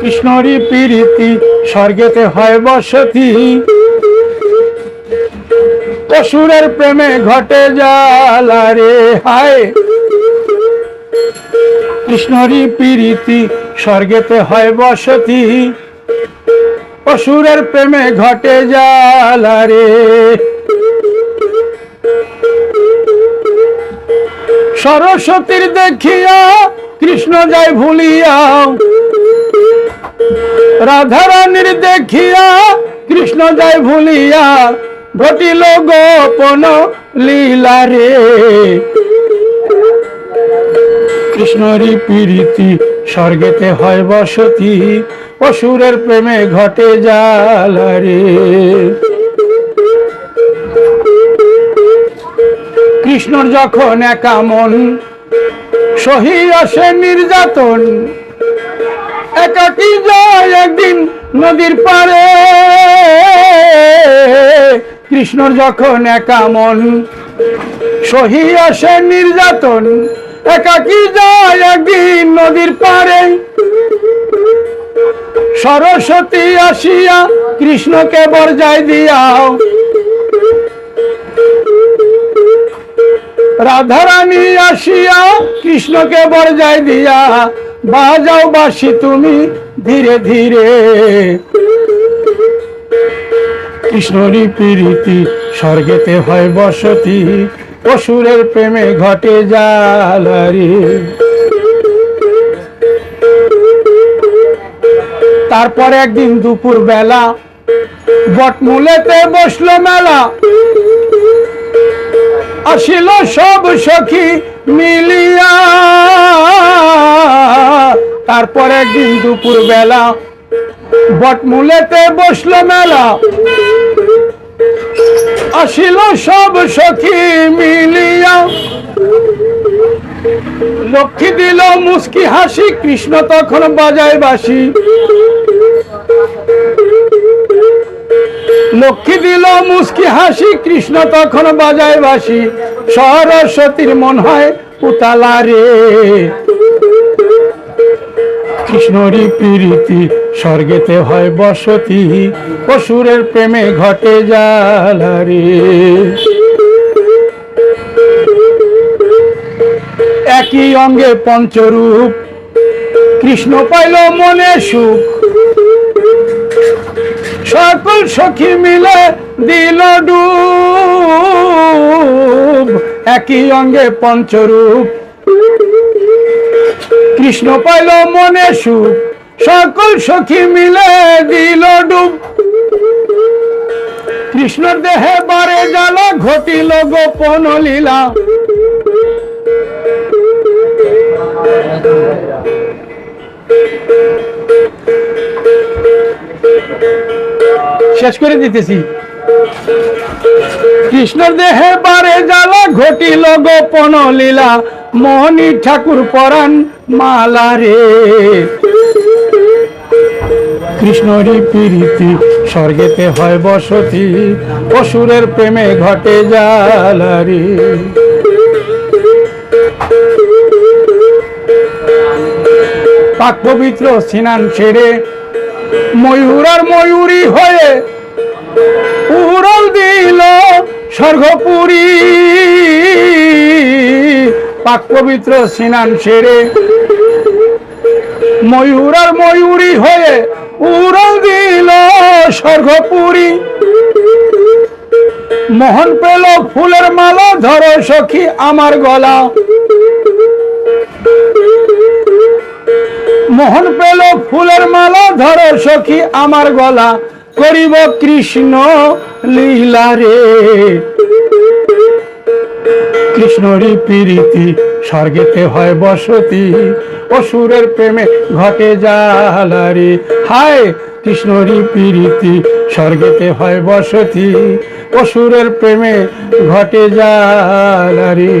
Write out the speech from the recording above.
কৃষ্ণরি প্রীতি, স্বর্গেতে হয় বসতি। অসুরের প্রেমে ঘটে জালা রে, হায়। কৃষ্ণরি প্রীতি, স্বর্গেতে হয় বসতি। অসুরের প্রেমে ঘটে জালা রে। সরস্বতীর দেখিয়া কৃষ্ণ যায় ভুলিয়া রাধারানীর দেখিয়া কৃষ্ণ যায় ভুলিয়া ঘটিল গোপন লীলা রে। কৃষ্ণরি প্রীতি স্বর্গেতে হয় বসতি, অসুরের প্রেমে ঘটে জালা রে। কৃষ্ণর যখন একা মন সহি নির্যাতন একদিন নদীর পারে কৃষ্ণর যখন একা মন সহি আসে নির্যাতন একাকি যায় একদিন নদীর পারে সরস্বতী আসিয়া কৃষ্ণকে বরজায় দিয়াও। রাধারানী আসিয়া কৃষ্ণকে বরজায় দিয়া, বাজাও বাসি তুমি ধীরে ধীরে কৃষ্ণরী প্রীতি স্বর্গেতে হয় বসতি, অসুরের প্রেমে ঘটে জালারি তারপর একদিন দুপুর বেলা বটমূলেতে বসল মেলা। আসিল সব সখী মিলিয়া। তারপর একদিন দুপুর বেলা বটমূলেতে বসল মেলা। আসিল সব সখী মিলিয়া। লক্ষ্মী দিল মুস্কি হাসি, কৃষ্ণ তখন বাজায় বাসি লক্ষ্মী দিল মুস্কি হাসি, কৃষ্ণ তখন বাজায় বাসি সরস্বতীর মন হয় পুতালা রে কৃষ্ণরী প্রীতি, স্বর্গেতে হয় বসতি, অসুরের প্রেমে ঘটে জালা রে একই অঙ্গে পঞ্চরূপ, কৃষ্ণ পাইল মনে সুখ। সকল সখী মিলে দিল ডুব। একই অঙ্গে পঞ্চরূপ কৃষ্ণ পাইল মনে সুখ, সকল সখী মিলে দিল ডুব। কৃষ্ণর দেহে বারে জ্বালা ঘটিল গোপন লীলা। শেষ করে দিতেছি। কৃষ্ণর দেহে বারে জ্বালা ঘটিল গোপন লীলা। মোহনী ঠাকুর পরাণ মালা রে। কৃষ্ণরী প্রীতি, স্বর্গেতে হয় বসতি, অসুরের প্রেমে ঘটে জালারি পাক পবিত্র স্নান সেরে ময়ূর আর ময়ূরী হয়ে উড়ল দিল স্বর্গপুরী। পাক পবিত্র স্নান সেরে ময়ূর আর ময়ূরী হয়ে উড়ল দিল স্বর্গপুরী। মোহন পেল ফুলের মালা, ধরো সখী আমার গলা। মোহন পেল ফুলের মালা, ধরো সখী আমার গলা। করিব কৃষ্ণ লীলা রে। কৃষ্ণরী প্রীতি, স্বর্গেতে হয় বসতি, অসুরের প্রেমে ঘটে জালারি হায় কৃষ্ণরী প্রীতি, স্বর্গেতে হয় বসতি, অসুরের প্রেমে ঘটে জালারি